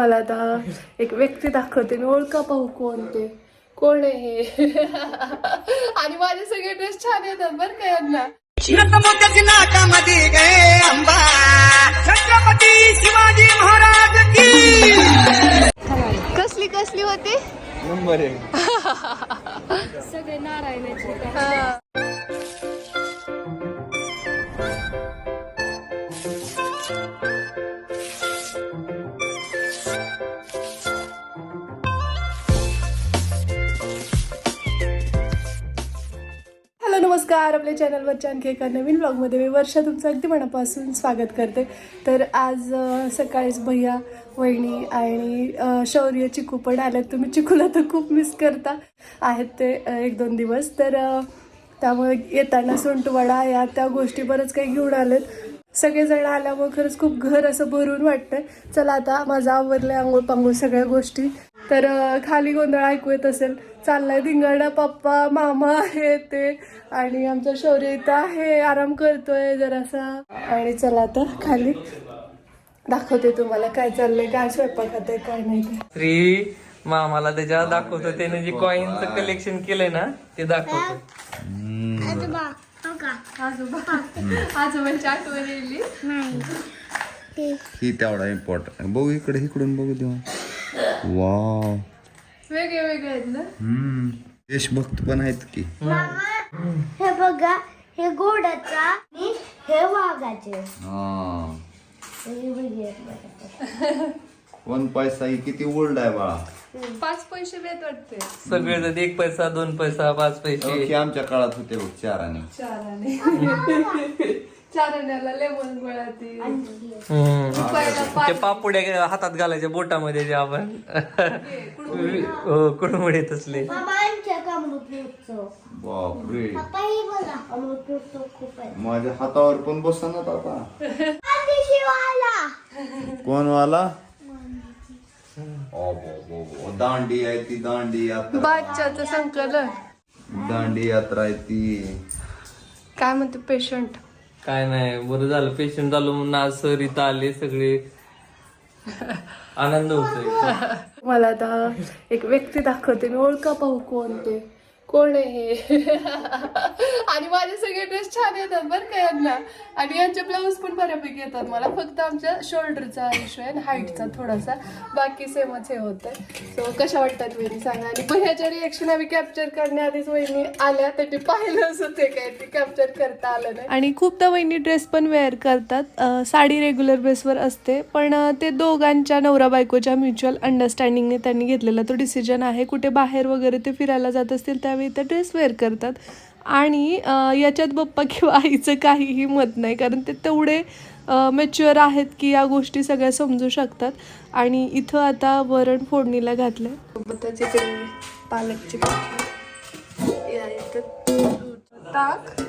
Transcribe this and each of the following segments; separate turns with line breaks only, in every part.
मला आता एक व्यक्ती दाखवते मी ओळखा पाहू कोण ते. कोण आहे हे? आणि माझे सगळे ड्रेस छान येतात बरं का यांना.
नाटामध्ये गे अंबा. छत्रपती शिवाजी महाराज की.
कसली कसली होती?
नंबर एक.
सगळे नारायणाचे. नमस्कार आपल्या चॅनलवरच्या आणखी एका नवीन ब्लॉगमध्ये मी वर्षा तुमचं अगदी मनापासून स्वागत करते. तर आज सकाळीच भैया वहिनी आणि शौर्य चिकू पण आल्यात तुम्ही चिकूला तर खूप मिस करता. आहेत ते एक दोन दिवस. तर त्यामुळे येताना सोंटवडा या त्या गोष्टी बरंच काही घेऊन आलेत. सगळेजण आल्यामुळे खरंच खूप घर असं भरून वाटतंय. चला आता माझा आवरलं आंघोळ पांघोळ सगळ्या गोष्टी. तर खाली गोंधळ ऐकू येत असेल. चाललाय धिंगाणा पप्पा मामा आहे ते. आणि आमचा शौर्य इथं आहे. आराम करतोय जरासा. आणि चला आता खाली. दाखवते तुम्हाला काय चाललंय काय स्वयंपाक खाते काय नाही. ते
श्री मामाला त्याच्या दाखवतो. त्याने जे कॉईनचं कलेक्शन केलंय ना ते दाखवतो.
आजोबा आजोबांची आठवण येईल
ही तेवढा इम्पॉर्टंट बघू इकडे इकडून बघू देऊ. वा
वेगळे वेगळे आहेत ना?
हम्म. देशभक्त पण आहेत की.
हे. बघा हे घोड्याचा आणि हे वाघाचे.
हा.
हे वेगळे बघा.
वन पैसा ही किती ओल्ड आहे बाळा?
पाच पैसे देत वाटते.
सगळे जण एक पैसा दोन पैसा पाच
की
पैसे
आमच्या काळात होते बघ चाराने
चाराने चाराण्याला लेमन गळाती.
हम्म.
पहिला
ते पापुड्या हातात घालायच्या बोटामध्ये जे आपण. हो कुडमुडे तसले.
मामा उत्सव
बापरे.
ही उत्सव खूप आहे.
माझ्या हातावर पण बसणार आता.
आधी शिवाला.
कोण वाला. दांडी आहे ती दांडी यात्रा.
बादशाचं संकलन.
दांडी यात्रा आहे ती.
काय म्हणते पेशंट
काय नाही बरं झालं. पेशंट झालो म्हणून आज सर इथं आले सगळे आनंद होतोय.
मला आता एक व्यक्ती दाखवते मी ओळखा पाहू कोण ते. कोण आहे हे? आणि माझे सगळे ड्रेस छान येतात बरं का यांना. आणि यांचे ब्लाऊज पण बऱ्यापैकी येतात. मला फक्त आमच्या शोल्डरचा इश्यू आहे हाईटचा थोडासा. बाकी सेमच हे होतं सो कशा वाटतात वहिनी? सांगा. आणि पहिल्याच्या रिएक्शन आम्ही कॅप्चर करण्याआधीच वहिनी आल्या. तर ते पाहिलंच होते काय ते कॅप्चर करता आलं नाही. आणि खूपदा वहिनी ड्रेस पण वेअर करतात. साडी रेग्युलर बेसवर असते. पण ते दोघांच्या नवरा बायकोच्या म्युच्युअल अंडरस्टँडिंगने त्यांनी घेतलेला तो डिसिजन आहे. कुठे बाहेर वगैरे ते फिरायला जात असतील त्यावेळी ते ड्रेस वेअर करतात. आणि याच्यात पप्पा किंवा आईचं काहीही मत नाही कारण ते तेवढे मॅच्युअर आहेत की या गोष्टी सगळ्या समजू शकतात. आणि इथं आता वरण फोडणीला घातलंय. सोबतच इकडे पालकची ताक.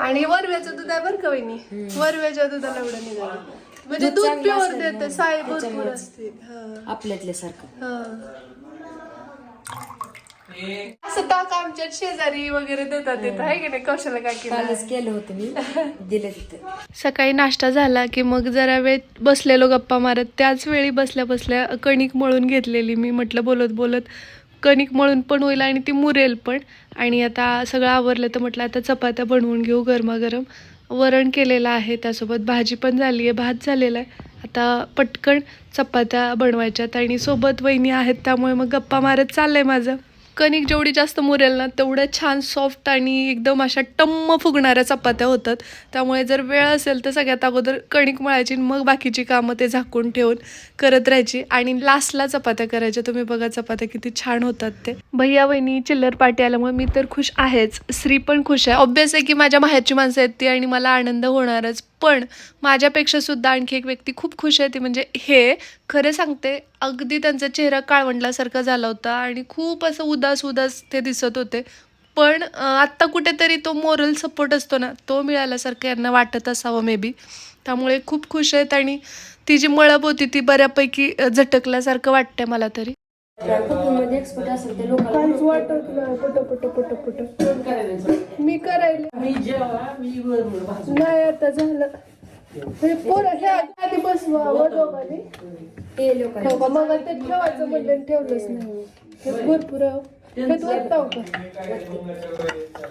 आणि वरव्याचं दूध आहे बरं का वहिनी? वरव्याच्या दुधाला एवढं निघालं. म्हणजे दूध प्युअर देते साय भरपूर असते.
आपल्यातल्या सारखं
हा. असं ताक आमच्या शेजारी वगैरे देतात येत आहे की नाही? कौशला काय
कालच केलं होतं मी. दिलं तिथं.
सकाळी नाश्ता झाला की मग जरा वेळ बसलेलो गप्पा मारत. त्याच वेळी बसल्या बसल्या कणिक मळून घेतलेली मी. म्हटलं बोलत बोलत कणिक मळून पण होईल आणि ती मुरेल पण. आणि आता सगळं आवरलं तर म्हटलं आता चपात्या बनवून घेऊ गरमागरम. वरण केलेलं आहे त्यासोबत भाजी पण झाली आहे भात झालेला आहे. आता पटकन चपात्या बनवायच्यात आणि सोबत वहिनी आहेत त्यामुळे मग गप्पा मारत चाललंय माझं. कणिक जेवढी जास्त मुरेल ना तेवढ्या छान सॉफ्ट आणि एकदम अशा टम्म फुगणाऱ्या चपात्या होतात. त्यामुळे जर वेळ असेल तर सगळ्यात अगोदर कणिक मळायची आणि मग बाकीची कामं ते झाकून ठेवून करत राहायची. आणि लास्टला चपात्या करायच्या. तुम्ही बघा चपात्या किती छान होतात ते. भैया बहिणी चिल्लर पार्टी आल्यामुळे मी तर खुश आहेच. श्री पण खुश आहे. ऑब्विस आहे की माझ्या माहेरची माणसं आहेत ती आणि मला आनंद होणारच. पण माझ्यापेक्षा सुद्धा आणखी एक व्यक्ती खूप खुश आहे ती म्हणजे हे खरं सांगते अगदी त्यांचा चेहरा काळवंडल्यासारखा झाला होता आणि खूप असं उदास उदास ते दिसत होते. पण आत्ता कुठेतरी तो मोरल सपोर्ट असतो ना तो मिळाल्यासारखं यांना वाटत असावं मे बी त्यामुळे खूप खुश आहेत आणि ती जी मळप होती ती बऱ्यापैकी झटकल्यासारखं वाटतंय मला तरी. नाही पट मी करायला नाही आता झालं. हे पोरं ह्या आधी बसवा दोघांनी
ते लोक
हो मग ते ठेवायचं म्हणलं आणि ठेवलंच नाही. हे भरपूर आहे. हे तू वाटताव का?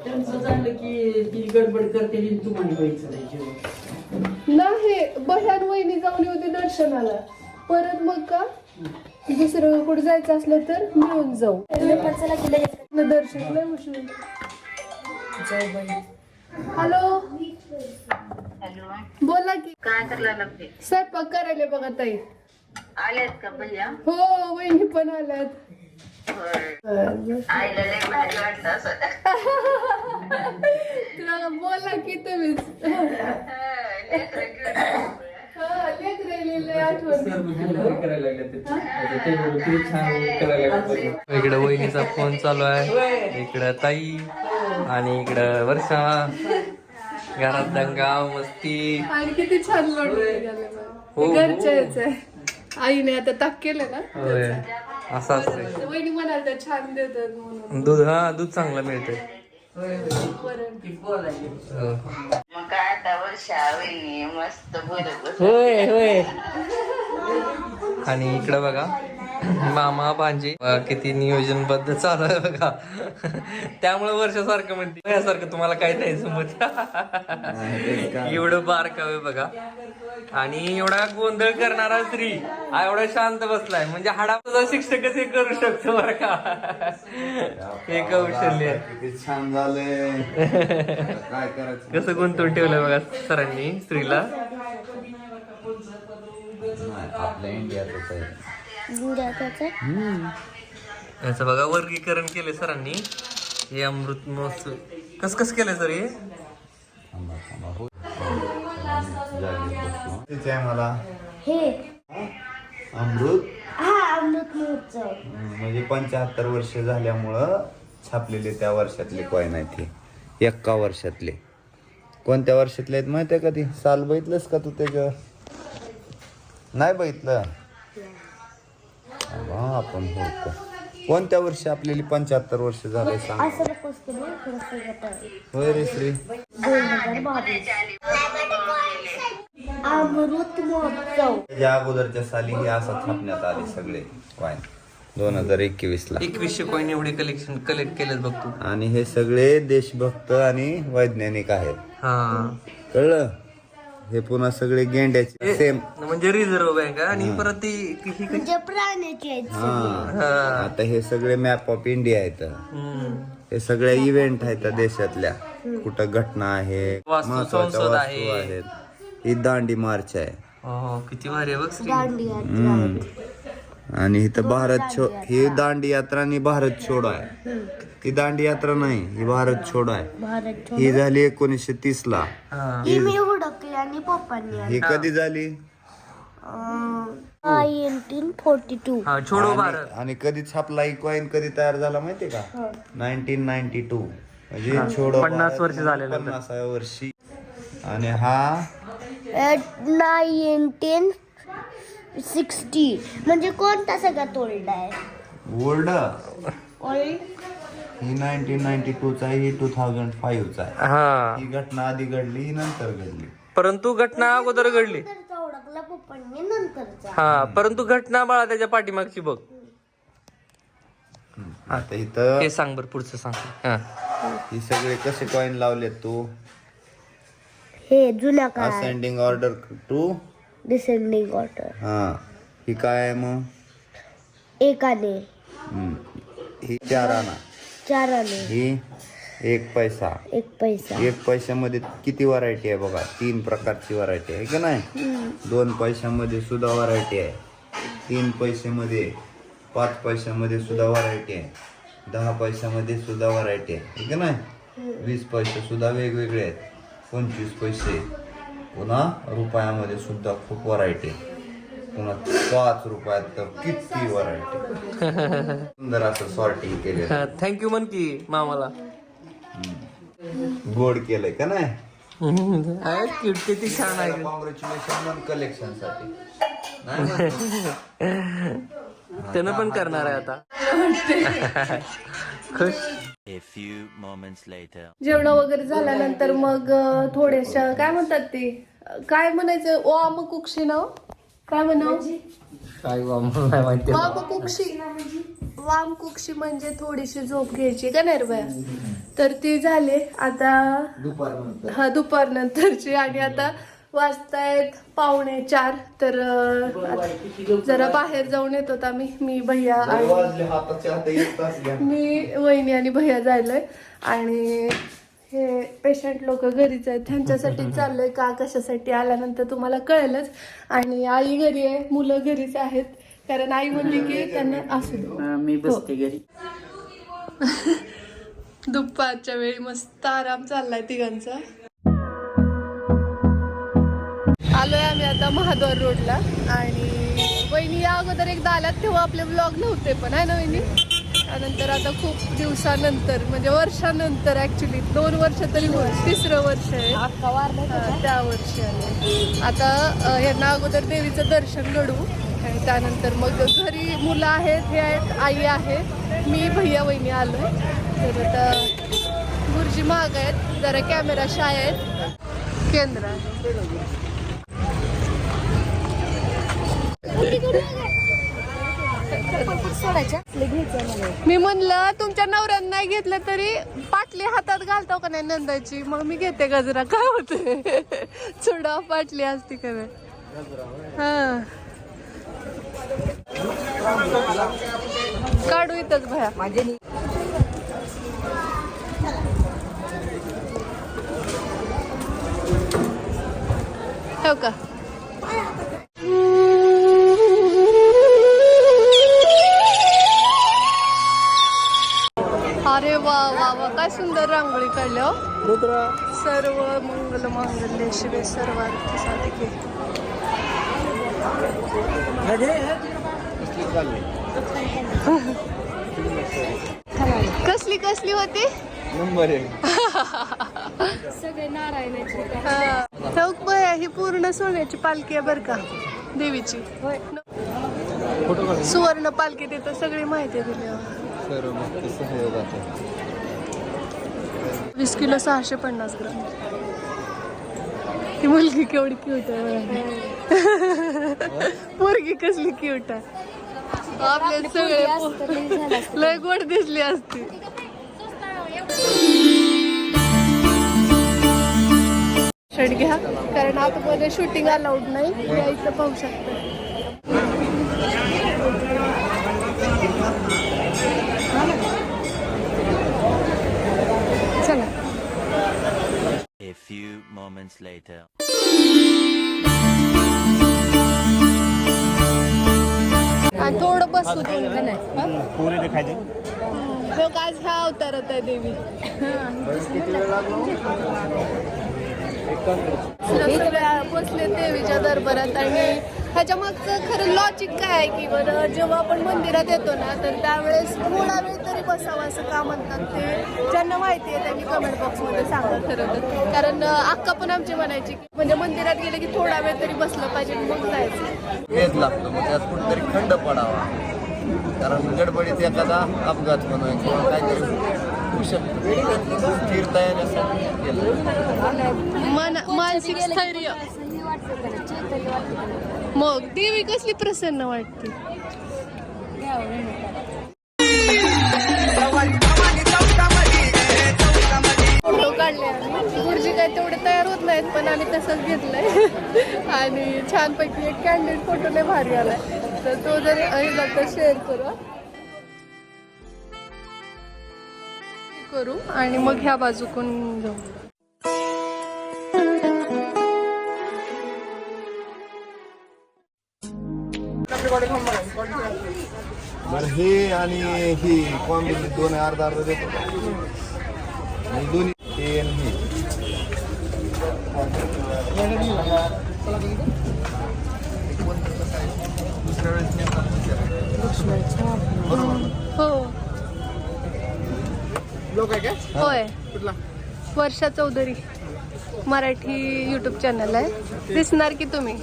त्यांचं झालं की ती गडबड करते आणि तुम्हाला व्हायचं नाही
बह्यान वहिनी जाऊन होती दर्शनाला. परत मग का? दुसरं कुठे जायचं असलं तर मिळून जाऊ.
चला की लगेच.
न दर्शन लय उशीर
जाऊ बाई.
हॅलो? बोला की.
काय करायला लागते
स्वयंपाक करायला बघा ताई.
आल्यात का भैया?
हो वहिनी पण आल्यात.
आईला लय भारी वाटलं असं.
बोला की तुम्हीच.
लेकरं घेऊन
हा, लेकराईला लय आठवण.
करायला लागले ते. आता ते एवढं किती छान करायला लागले. इकडं वहिनीचा फोन चालू आहे. इकडं ताई. आणि इकडं वर्षा. घरात दंगा मस्ती.
आणि किती छान वाटत
हो.
घरच्या आईने आता ताक केलं ना?
होय. असं असतंय.
वहिनी म्हणाल तर छान देतात म्हणून.
दूध हा दूध चांगलं मिळतंय.
ती बोलायची
हो.
मग काय आता वर्षा वहिनी मस्त
होय होय. आणि इकडं बघा. मामा भांजी किती नियोजनबद्ध चालू आहे बघा. त्यामुळे वर्षासारखं म्हणते. यासारखं तुम्हाला काय नाही समज एवढं बारकावे बघा. आणि एवढा गोंधळ करणारा स्त्री हा एवढा शांत बसलाय. म्हणजे हाडा शिक्षकच हे करू शकतो बरं का. हे कौशल्य. आहे.
छान झालंय
कसं गुंतवून ठेवलंय बघा सरांनी स्त्रीला?
आपल्या इंडियातच आहे.
याचं बघा वर्गीकरण केले सरांनी. हे अमृत महोत्सव. कस कस केलंय सर हे.
हो. तेच आहे मला?
हे.
अमृत?
हा अमृत महोत्सव.
हम्म, म्हणजे पंच्याहत्तर वर्ष झाल्यामुळं छापलेले त्या वर्षातले कॉईन आहेत हे. एक्का वर्षातले. कोणत्या वर्षातले आहेत माहिती आहे का ती? साल बघितलंस का तू त्याच्यावर? नाही बघितलं आपण होतो कोणत्या वर्षी आपल्याला पंच्याहत्तर वर्ष झाले सांग?
असं नकोस की मग थोडं सगळं आहे.
होय रे श्री.
दोन हजार बावीस. अमृत महोत्सव.
त्याच्या अगोदरच्या साली हे असं छापण्यात आले सगळे कॉईन दोन हजार एकवीस ला
एकवीसशे कॉईन एवढे कलेक्शन कलेक्ट केलेत बघ तू.
आणि हे सगळे देशभक्त आणि वैज्ञानिक आहेत.
हा.
कळलं? हे पुन्हा सगळे गेंड्याचे. सेम
म्हणजे रिझर्व्ह बँक आणि परत ती ही
म्हणजे प्राण्याचे आहेत
हा. आता हे सगळे मॅप ऑफ इंडिया आहेत.
हम्म.
हे सगळ्या इव्हेंट आहेत देशातल्या. कुठं घटना आहे
वास्तू,
महत्त्वाच्या
संसद
वास्तू
आहे.
आहेत. ही दांडी मार्च आहे.
हो किती भारी आहे बघ श्री.
हम्म. आणि इथं भारत छो ही दांडी यात्रा आणि भारत छोडो आहे. ही दांडी यात्रा नाही ही भारत छोडो आहे.
भारत
ही झाली एकोणीसशे तीस ला
हा.
ही मी आणि पप्पांनी
ही कधी झाली?
नाईन्टीन फोर्टी टू
हा छोडो
आणि-
भारत.
आणि कधी छापला ही कॉईन कधी तयार झाला माहितीये का? नाईन्टीन नाईन्टी टू म्हणजे छोडो
पन्नास
भारत
वर्ष झालेलं.
पन्नासाव्या वर्षी. आणि हा?
नाईन्टीन सिक्स्टी म्हणजे कोणता सगळ्यात ओल्ड आहे?
ओल्ड
ओल्ड
ही नाईन्टीन नाईन्टी टू चा आहे ही टू थाउजंड फाईव्ह चा आहे.
हा.
ही घटना आधी घडली ही नंतर घडली.
परंतु घटना अगोदर घडली.
नंतरचा ओळखला पप्पांनी नंतरचा.
हा परंतु घटना बाळा त्याच्या पाठीमागची बघ.
आता इथं
हे सांग बरं पुढचं सांग. हा.
ही सगळे कसे कॉईन लावलेत तू?
हे जुन्या काळात.
Ascending order to
descending order
हा. ही काय आहे मग?
एकाने.
हम्म. ही चार आणा.
चार आणे
ही? एक पैसा.
एक पैसा.
एक पैशामध्ये किती व्हरायटी आहे बघा? तीन प्रकारची व्हरायटी आहे का नाही? दोन पैशामध्ये सुद्धा व्हरायटी आहे. तीन पैशामध्ये पाच पैशामध्ये सुद्धा व्हरायटी आहे. दहा पैशामध्ये सुद्धा व्हरायटी आहे है का नाही? वीस पैसे सुद्धा वेगवेगळे आहेत. पंचवीस पैसे पुन्हा रुपयामध्ये सुद्धा खूप व्हरायटी आहे. पुन्हा पाच रुपयात तर किती व्हरायटी सुंदर असं सॉर्टिंग केलेलं
थँक्यू म्हण की मामाला.
गोड केलंय का नाही?
आहे, cute, किती छान आहे
कॉंग्रॅच्युलेशन कलेक्शनसाठी.
त्यानं पण करणार आहे आता. खुश.
A few moments later.
जेवण वगैरे झाल्यानंतर मग अं, थोड्याशा काय म्हणतात ते? काय म्हणायचं? वाम कुक्षी नाव? काय म्हणाव?
काय
वाम कुक्षी वाम कुक्षी म्हणजे थोडीशी झोप घ्यायची का बाया? तर ती झाली. आता हा दुपार नंतरची आणि आता वाजतायत पावणे चार. तर जरा बाहेर जाऊन येतो मी भैया
हात एक तास घ्या.
मी वहिनी आणि भैया जायलोय. आणि हे पेशंट लोक घरीच आहेत. त्यांच्यासाठी चाललंय का कशासाठी आल्यानंतर तुम्हाला कळेलच. आणि आई घरी आहे मुलं घरीच आहेत. कारण आई म्हणली की त्यांना असू दे.
मी बसते घरी.
दुपारच्या वेळी मस्त आराम चाललाय तिघांचा. आलोय आम्ही आता महाद्वार रोडला. आणि वहिनी या अगोदर एकदा आल्यात तेव्हा आपले ब्लॉग नव्हते पण आहे ना वहिनी? त्यानंतर आता खूप दिवसानंतर म्हणजे वर्षानंतर ऍक्च्युली दोन वर्ष तरी तिसरं वर्ष आहे. हा, त्या वर्षी आले. आता यांना अगोदर देवीचं दर्शन घडू. आणि त्यानंतर मग घरी मुलं आहेत हे आहेत आई आहे. मी भैया वहिनी आलो तर आता गुरुजी महाग आहेत. जरा कॅमेरा शाय आहेत. केंद्र मी म्हणलं तुमच्या नवऱ्यानं नाही घेतलं तरी पाटली हातात घालतो का नाही नंदाची? मग मी घेते गजरा. काय होते चुडा पाटली असती का नाही? हा. काढू इथंच भया हो का? अरे वा वा वा. काय सुंदर रांगोळी काढली हो. सर्व मंगल मांगल्य शिवे सर्वार्थ साधिके. कसली कसली होती?
नंबर एक.
सगळे नारायणाचे.
हा. बया, ही पूर्ण सोन्याची पालखी आहे बर का देवीची. सुवर्ण पालखी तिथं सगळी माहिती दिली वीस किलो सहाशे पन्नास ग्राम. ती मुलगी केवढी क्यूट आहे पोरगी कसली क्यूट आहे. आपले सगळे लय गोड दिसली असती. शर्ट घ्या कारण आतमध्ये शूटिंग अलाउड नाही इथं पाहू शकता. चला.
A few moments later.
थोडं बसू दे हो ह्या अवतारात आहे देवी सगळ्या देवीच्या दरबारात आणि ह्याच्या मागचं खरं लॉजिक काय आहे की बरं जेव्हा आपण मंदिरात येतो ना तर त्यावेळेस थोडा वेळ तरी बसावं असं का म्हणतात ते ज्यांना माहिती आहे त्यांनी कमेंट बॉक्समध्ये सांगा खरं तर कारण अक्का पण आमची म्हणायची की म्हणजे मंदिरात गेलं की थोडा वेळ तरी बसलं पाहिजे मग जायचं.
हेच मग त्यात कुठेतरी खंड पडावा. कारण गडबडीत एखादा अपघात होणं किंवा काहीतरी होऊ शकतं.
मन मानसिक स्थैर्य. मग देवी कसली प्रसन्न वाटते? फोटो काढले आम्ही. गुरुजी काय तेवढे तयार होत नाहीत पण आम्ही तसंच घेतलंय. आणि छानपैकी एक कॅन्डिड फोटो लय भारी आलाय. तर तो जर हे तर शेअर करू करू आणि मग ह्या बाजूकून जाऊ
बरं हे आणि ही कॉम्बिनेशन दोन अर्धा अर्धा देतो. आणि दोन्ही हे आणि हे दुसऱ्या वेळेस नेताना विचारायचं. बरोबर ना?
हो
लोक आहे काय
होय.
कुठला?
वर्षा चौधरी. मराठी यूट्यूब चॅनल आहे. दिसणार की तुम्ही?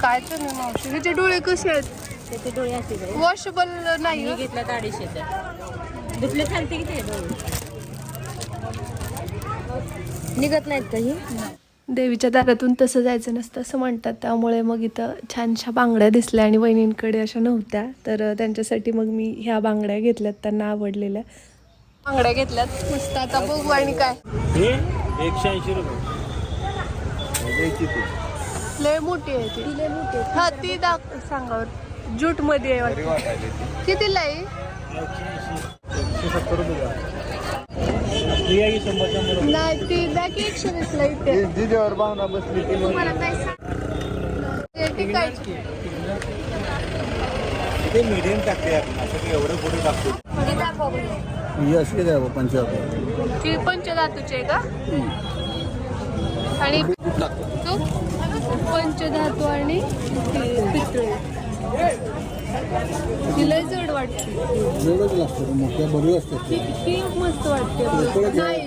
काय तर नाही मावशी. ह्याचे डोळे कसे आहेत?
त्याचे डोळे असे
वॉशेबल नाही
मी
हं?
घेतला अडीचशेचा दुसरे चालते की ते? डोळे निघत नाहीत काही
देवीच्या दारातून तसं जायचं नसतं असं म्हणतात. त्यामुळे मग इथं छानशा बांगड्या दिसल्या आणि वहिनींकडे अशा नव्हत्या. तर त्यांच्यासाठी मग मी ह्या बांगड्या घेतल्यात त्यांना आवडलेल्या. बांगड्या घेतल्यात. मस्त आता बघू आणि काय.
एकशे ऐंशी रुपये.
लय मोठी आहे ती. लय मोठी हा ती दाख सांगावर जूटमध्ये आहे वाटतं. कितीला आहे? नाही ती इथे
जिजेवर बांधा बसली की
तुम्हाला काय सांग ते टिकायची.
ते मीडियम टाकते असं एवढं कुठे टाकतो. ही अशी द्या पंचावन्न
ती पंचधातूची आहे का? आणि तू? पंचधातू आणि ती पितळी. ती लय जड वाटते.
एवढंच लागतं मोठ्या बरी असतात.
ती ती मस्त वाटते. नाही